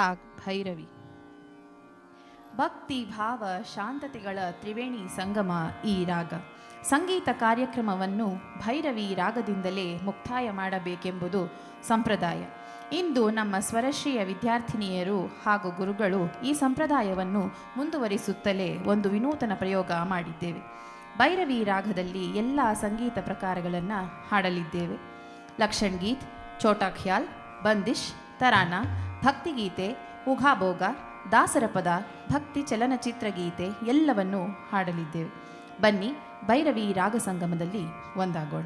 ಭೈರವಿ ಭಕ್ತಿ ಭಾವ ಶಾಂತತೆಗಳ ತ್ರಿವೇಣಿ ಸಂಗಮ ಈ ರಾಗ. ಸಂಗೀತ ಕಾರ್ಯಕ್ರಮವನ್ನು ಭೈರವಿ ರಾಗದಿಂದಲೇ ಮುಕ್ತಾಯ ಮಾಡಬೇಕೆಂಬುದು ಸಂಪ್ರದಾಯ. ಇಂದು ನಮ್ಮ ಸ್ವರಶ್ರೀಯ ವಿದ್ಯಾರ್ಥಿನಿಯರು ಹಾಗೂ ಗುರುಗಳು ಈ ಸಂಪ್ರದಾಯವನ್ನು ಮುಂದುವರಿಸುತ್ತಲೇ ಒಂದು ವಿನೂತನ ಪ್ರಯೋಗ ಮಾಡಿದ್ದೇವೆ. ಭೈರವಿ ರಾಗದಲ್ಲಿ ಎಲ್ಲ ಸಂಗೀತ ಪ್ರಕಾರಗಳನ್ನು ಹಾಡಲಿದ್ದೇವೆ. ಲಕ್ಷಣ್ ಗೀತ್, ಛೋಟಾ ಖ್ಯಾಲ್, ಬಂದಿಶ್, ತರಾನ ಭಕ್ತಿಗೀತೆ ಉಘಾಭೋಗ ದಾಸರ ಪದ ಭಕ್ತಿ ಚಲನಚಿತ್ರ ಗೀತೆ ಎಲ್ಲವನ್ನೂ ಹಾಡಲಿದ್ದೇವೆ. ಬನ್ನಿ ಭೈರವಿ ರಾಗ ಸಂಗಮದಲ್ಲಿ ಒಂದಾಗೋಣ.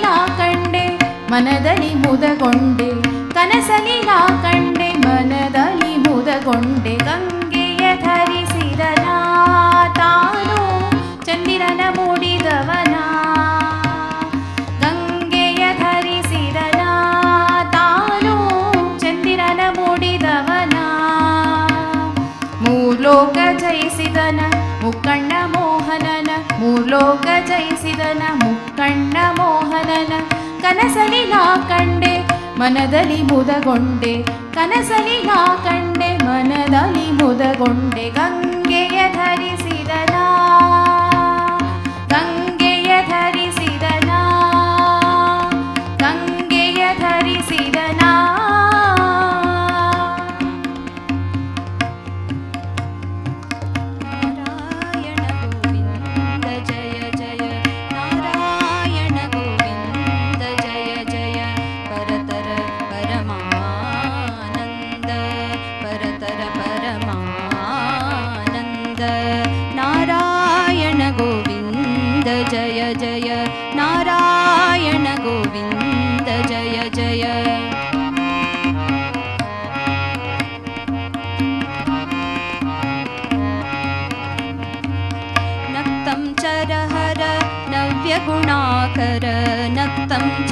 ನಾ ಕಂಡೆ ಮನದಲ್ಲಿ ಮುದಗೊಂಡೆ, ಕನಸಲಿ ನಾ ಕಂಡೆ ಮನದಲ್ಲಿ ಮುದಗೊಂಡೆ, ಗಂಗೆಯ ಧರಿಸಿದನ ತಾನು, ಚಂದಿರನ ಮೂಡಿದವನ. ಗಂಗೆಯ ಧರಿಸಿದನ ತಾನು, ಚಂದಿರನ ಮೂಡಿದವನ. ಮೂಲೋಕ ಜಯಿಸಿದನ ಮುಕ್ಕಣ್ಣ ಮೋಹನನ ಮೂಲೋಕ ಜಯಿಸಿದನ ಮುಕ್ಕಣ್ಣ ಕನನ ಕನಸಲಿ ನಾ ಕಂಡೆ ಮನದಲ್ಲಿ ಮುದಗೊಂಡೆ ಕನಸಲಿ ನಾ ಕಂಡೆ ಮನದಲ್ಲಿ ಮುದಗೊಂಡೆ ಗಂಗ गुणाकर नक्तं च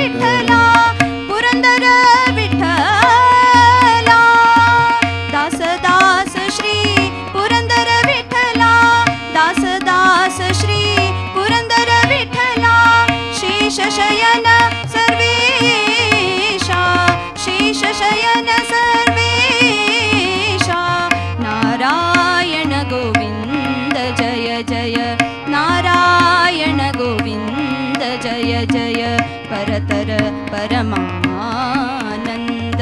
जय परतर परमानन्द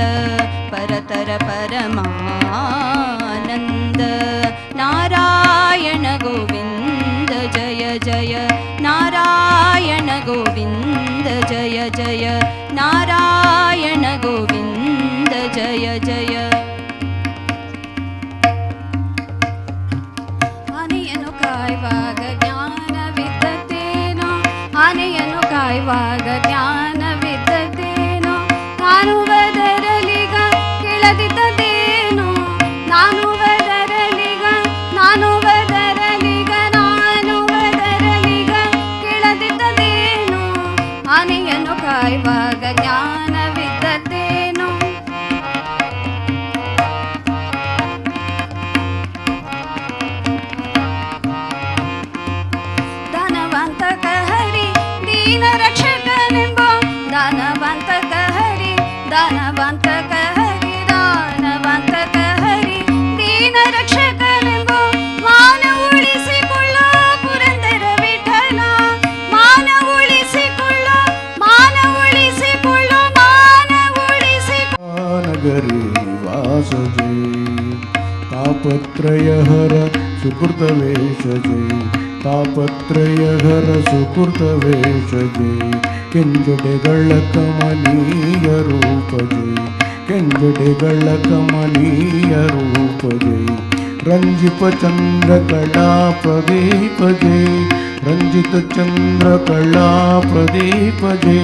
परतर परमानन्द। नारायण गोविन्द जय जय। नारायण गोविन्द जय जय। नारायण गोविन्द जय जय। ಕಾಯುವಾಗ ಜ್ಞಾನ सुकृतवेशजे तापत्रयहर सुकृतवेशजे तापत्रयहर सुकृतवेशजे किञ्जुडिगळकमनीयरूपजे किञ्जुडिगळकमनीयरूपजे रञ्जिपचन्द्रकलाप्रदीपजे रञ्जितचन्द्रकलाप्रदीपजे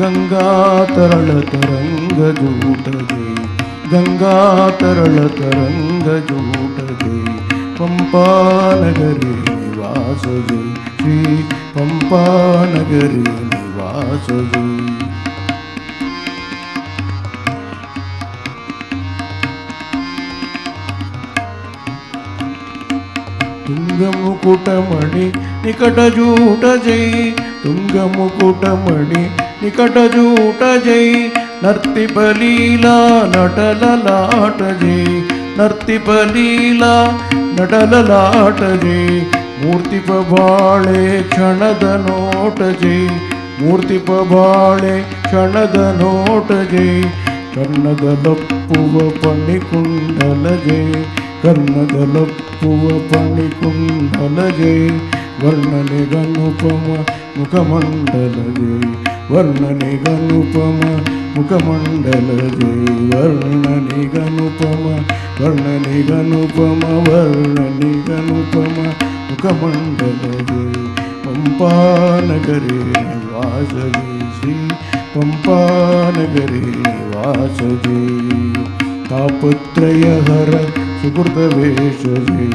गङ्गातरलतरङ्गजूटजे ಕೆಂಜಡೆಗಳ ಕಮನೀಯ ರೂಪ ಜೈ ರಂಜಿಪ ಚಂದ್ರ ಕಳಾ ಪ್ರದೀಪ ಜೈ ರಂಜಿತ ಚಂದ್ರ ಕಳಾ ಪ್ರದೀಪ ಜೈ ಗಂಗಾ ತರಳ ತರಂಗ ಜೂಟ ಬಲೀಲಾ ಗಂಗಾ ತರಳ ತರಂಗ ಜೂಟ ಜೈ ಪಂಪಾನಗರಿ ನಿವಾಸ ಜೈ ಮೂರ್ತಿ ಪಂಪಾನಗರಿ ನಿವಾಸ ಜೈ ತುಂಗಮುಕುಟಮಣಿ ನಿಕಟಜೂಟ ಜೈ ತುಂಗಮುಕುಟಮಣಿ ನಿಕಟಜೂಟ ಜೈ ನರ್ತಿಪಲೀಲಾ ನಟಲಲಾಟ ಜೈ ನರ್ತಿಪಲೀಲಾ ನಟಲಲಾಟ ಜೈ ಮೂರ್ತಿಪ ಬಾಳೆ ಕ್ಷಣದ ನೋಟ ಜೈ ಮೂರ್ತಿಪ ಬಾಳೆ ಕ್ಷಣದ ನೋಟ ಜೈ ವರ್ಣನೆಗನುಪಮ ಪಣಿಕುಂಡಲ ಜೈ ಕರ್ಣದಲಪ್ಪುವ ಪಣಿಕುಂಡಲ ಜೈ ವರ್ಣನೆಗನುಪಮ ಮುಖಮಂಡಲ ಜೈ ವರ್ಣನೆಗನುಪಮ ಮುಖಮಂಡಲ ಜೈ ವರ್ಣನಿಗನುಪಮ ವರ್ಣನಿಗನುಪಮ ವರ್ಣನಿಗನುಪಮ ಮುಖಮಂಡಲ ಜೈ ಪಂಪಾನಗರಿ ನಿವಾಸ ಜೈ ಶ್ರೀ ಪಂಪಾನಗರಿ ನಿವಾಸ ಜೈ ತಾಪತ್ರಯಹರ ಸುಕೃತವೇಶ ಜೈ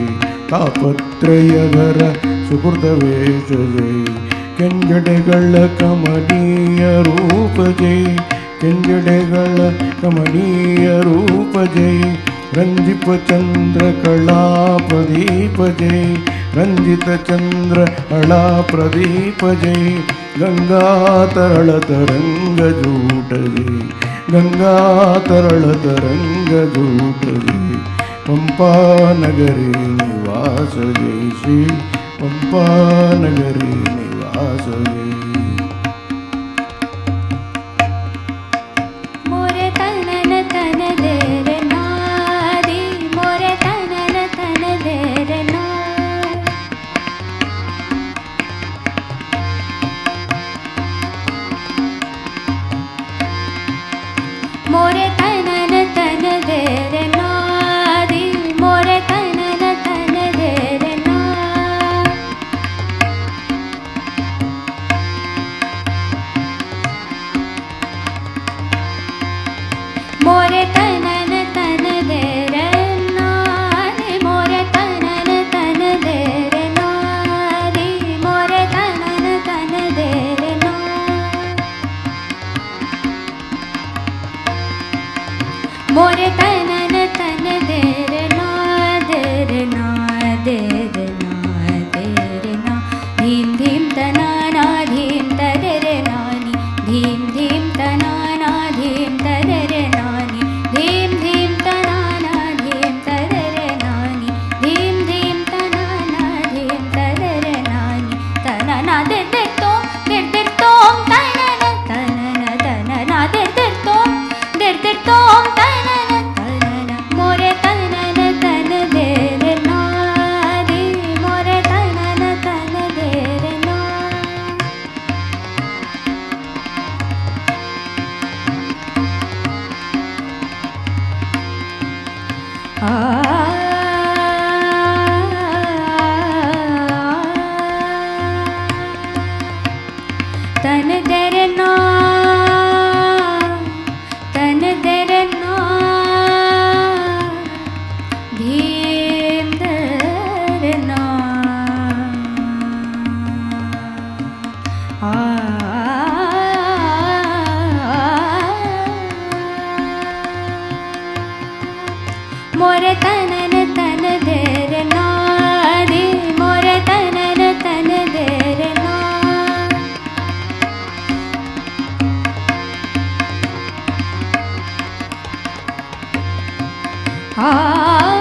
ತಾಪತ್ರಯಹರ ಸುಕೃತವೇಶ ಜೈ ಕೆಂಜಡೆಗಳ ಕಮನೀಯ ರೂಪ ಜೈ ಕೆಂಜಡೆಗಳ ಕಮನೀಯ ರೂಪ ಜೈ ರಂಜಿಪ ಚಂದ್ರ ಕಳಾ ಪ್ರದೀಪ ಜೈ ರಂಜಿತ ಚಂದ್ರ ಅಳಾ ಪ್ರದೀಪ ಜೈ ಗಂಗಾ ತರಳ ತರಂಗ ಜೂಟಲಿ. ಗಂಗಾ ತರಳ ತರಂಗ ಜೂಟಲಿ. ಪಂಪಾ ನಗರಿ ನಿವಾಸ ಜೈ ಶ್ರೀ. ಪಂಪಾನಗರಿ ನಿವಾಸ ಜೈ 啊。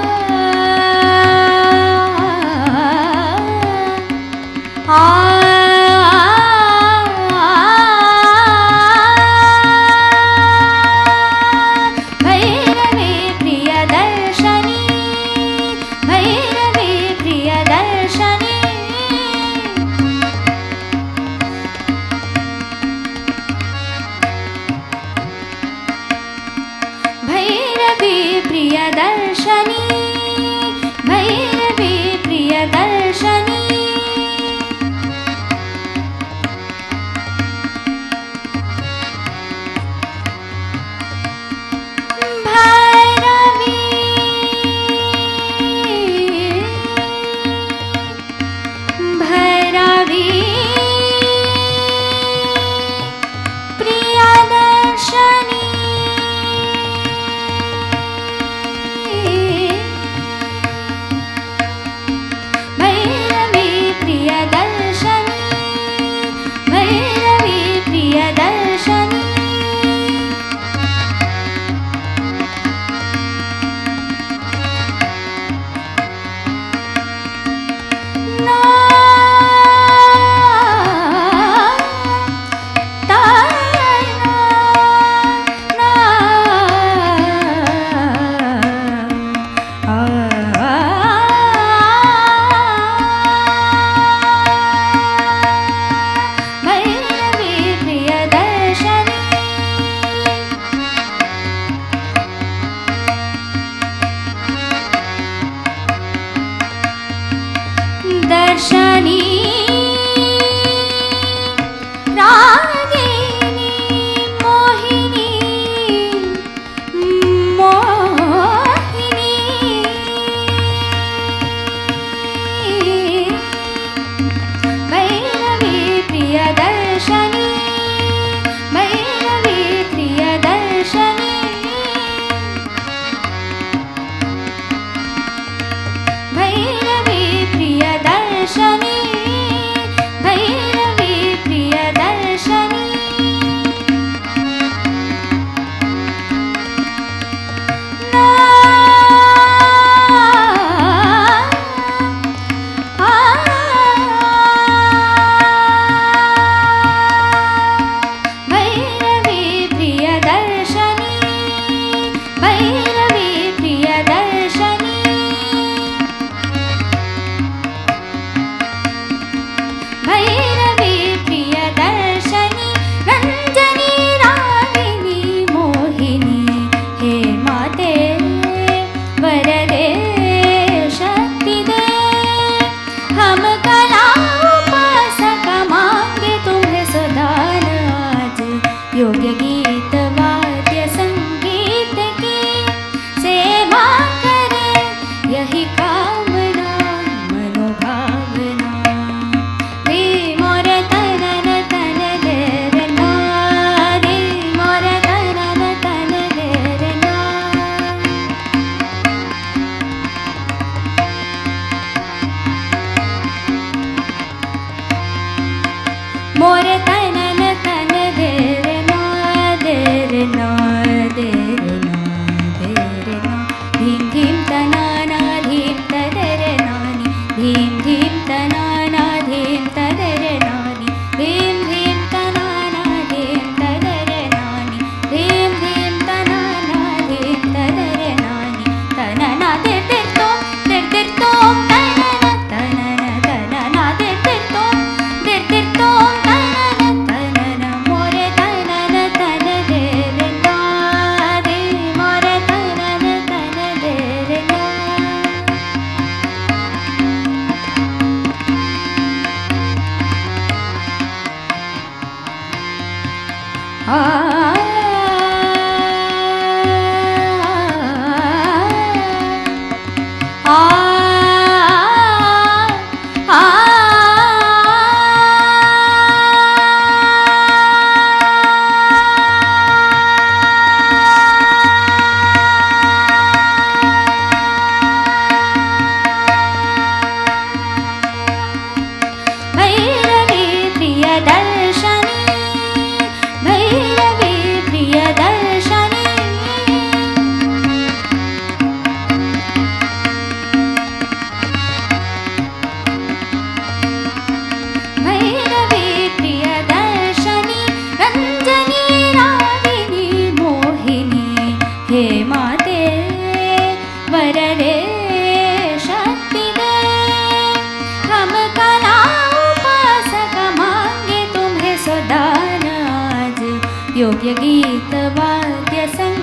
योग्यगीतवाद्यसङ्ग